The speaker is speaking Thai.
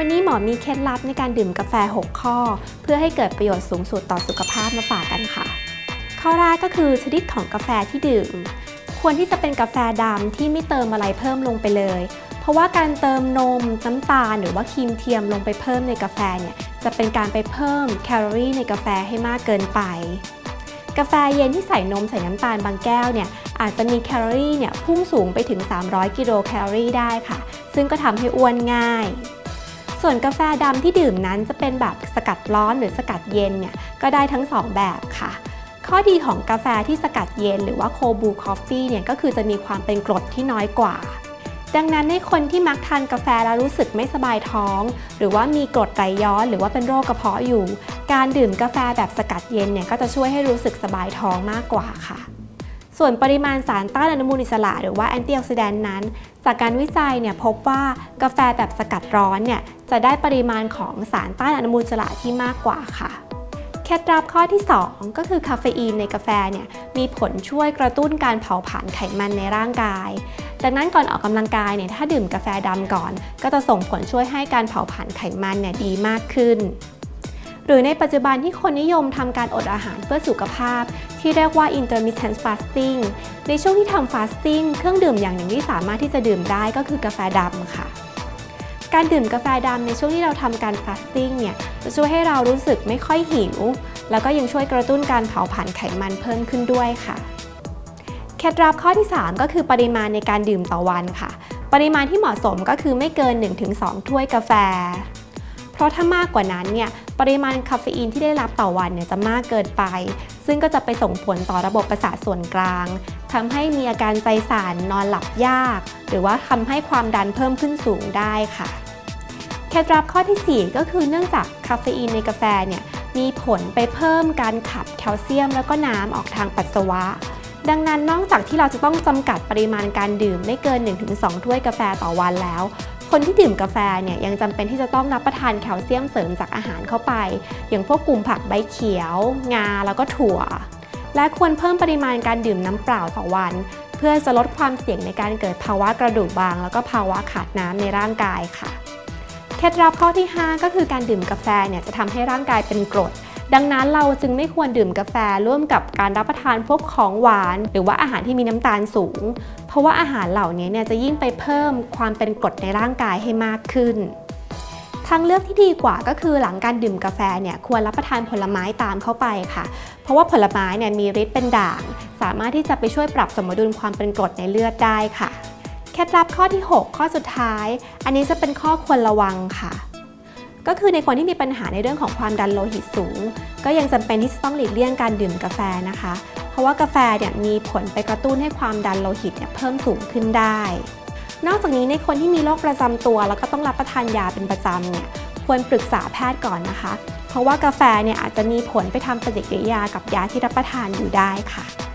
วันนี้หมอมีเคล็ดลับในการดื่มกาแฟ 6 ข้อ เพื่อให้เกิดประโยชน์สูงสุดต่อสุขภาพมาฝากกันค่ะ ข้อแรกก็คือชนิดของกาแฟที่ดื่ม ควรที่จะเป็นกาแฟดำที่ไม่เติมอะไรเพิ่มลงไปเลย เพราะว่าการเติมนม น้ำตาล หรือว่าครีมเทียมลงไปเพิ่มในกาแฟเนี่ยจะเป็นการไปเพิ่มแคลอรี่ในกาแฟให้มากเกินไปกาแฟเย็นที่ใส่นมใส่น้ำตาลบางแก้วเนี่ยอาจจะมีแคลอรี่เนี่ยพุ่งสูงไปถึง 300 กิโลแคลอรี่ได้ค่ะ ซึ่งก็ทำให้อ้วนง่าย ส่วนกาแฟดำที่ดื่มนั้นจะเป็นแบบสกัดร้อนหรือสกัดเย็นเนี่ยก็ได้ทั้ง 2 แบบค่ะ ข้อดีของกาแฟที่สกัดเย็นหรือว่าโคบูคอฟฟี่เนี่ยก็คือจะมีความเป็นกรดที่น้อยกว่า ดังนั้นในคนที่มักทานกาแฟแล้วรู้สึกไม่สบายท้อง หรือว่ามีกรดไหลย้อนหรือว่าเป็นโรคกระเพาะอยู่ การดื่มกาแฟแบบสกัดเย็นเนี่ยก็จะช่วยให้รู้สึกสบายท้องมากกว่าค่ะ ส่วนปริมาณสารต้านอนุมูลอิสระหรือว่าแอนตี้ออกซิแดนต์นั้น จากการวิจัยเนี่ยพบว่ากาแฟแบบสกัดร้อนเนี่ยจะได้ปริมาณของสารต้านอนุมูลอิสระที่มากกว่าค่ะเคล็ดลับข้อที่ 2 ก็คือคาเฟอีนในกาแฟเนี่ยมีผลช่วยกระตุ้นการเผาผลาญไขมันในร่างกาย ดังนั้นก่อนออกกำลังกายเนี่ยถ้าดื่มกาแฟดำก่อน ก็จะส่งผลช่วยให้การเผาผลาญไขมันเนี่ยดีมากขึ้น หรือในปัจจุบันที่คนนิยมทำการอดอาหารเพื่อสุขภาพ ที่เรียกว่า intermittent fasting ในช่วงที่ทำ fasting เครื่องดื่มอย่างหนึ่งที่สามารถที่จะดื่มได้ก็คือกาแฟดำค่ะ การดื่มกาแฟดำในช่วงที่เราทำการ fasting เนี่ยจะช่วยให้เรารู้สึกไม่ค่อยหิว แล้วก็ยังช่วยกระตุ้นการเผาผลาญไขมันเพิ่มขึ้นด้วยค่ะเคล็ดลับข้อที่ 3 ก็คือปริมาณในการดื่มต่อวันค่ะ ปริมาณที่เหมาะสมก็คือไม่เกิน 1-2 ถ้วยกาแฟ เพราะถ้ามากกว่านั้นเนี่ย ปริมาณคาเฟอีนที่ได้รับต่อวันเนี่ยจะมากเกินไป ซึ่งก็จะไปส่งผลต่อระบบประสาทส่วนกลางทำให้มีอาการใจสั่นนอนหลับยาก หรือว่าทำให้ความดันเพิ่มขึ้นสูงได้ค่ะเคล็ดลับข้อทีสี่ 4 ก็คือเนื่องจากคาเฟอีนในกาแฟเนี่ยมีผลไปเพิ่มการขับแคลเซียมแล้วก็น้ำออกทางปัสสาวะ ดังนั้นนอกจากที่เราจะต้องจำกัดปริมาณการดื่มไม่เกิน 1-2 ถ้วยกาแฟต่อวันแล้ว คนที่ดื่มกาแฟเนี่ยยังจำเป็นที่จะต้องรับประทานแคลเซียมเสริมจากอาหารเข้าไป อย่างพวกกลุ่มผักใบเขียว งาแล้วก็ถั่ว และควรเพิ่มปริมาณการดื่มน้ำเปล่าต่อวัน เพื่อจะลดความเสี่ยงในการเกิดภาวะกระดูกบาง แล้วก็ภาวะขาดน้ำในร่างกายค่ะเคล็ดลับข้อที่ 5 ก็คือการดื่มกาแฟเนี่ยจะทำให้ร่างกายเป็นกรด ดังนั้นเราจึงไม่ควรดื่มกาแฟร่วมกับการรับประทานพวกของหวาน หรือว่าอาหารที่มีน้ำตาลสูง เพราะว่าอาหารเหล่านี้เนี่ยจะยิ่งไปเพิ่มความเป็นกรดในร่างกายให้มากขึ้นทางเลือกที่ดีกว่าก็คือหลังการดื่มกาแฟเนี่ยควรรับประทานผลไม้ตามเข้าไปค่ะ เพราะว่าผลไม้เนี่ยมีฤทธิ์เป็นด่าง สามารถที่จะไปช่วยปรับสมดุลความเป็นกรดในเลือดได้ค่ะ เคล็ดลับข้อที่ 6 ข้อสุดท้าย อันนี้จะเป็นข้อควรระวังค่ะ ก็คือในคนที่มีปัญหาในเรื่องของความดันโลหิตสูง ก็ยังจำเป็นที่จะต้องหลีกเลี่ยงการดื่มกาแฟนะคะ เพราะว่ากาแฟเนี่ยมีผลไปกระตุ้นให้ความดันโลหิตเนี่ยเพิ่มสูงขึ้นได้ นอกจากนี้ในคนที่มีโรคประจำตัว แล้วก็ต้องรับประทานยาเป็นประจำเนี่ยควรปรึกษาแพทย์ก่อนนะคะ เพราะว่ากาแฟเนี่ยอาจจะมีผลไปทำปฏิกิริยากับยาที่รับประทานอยู่ได้ค่ะ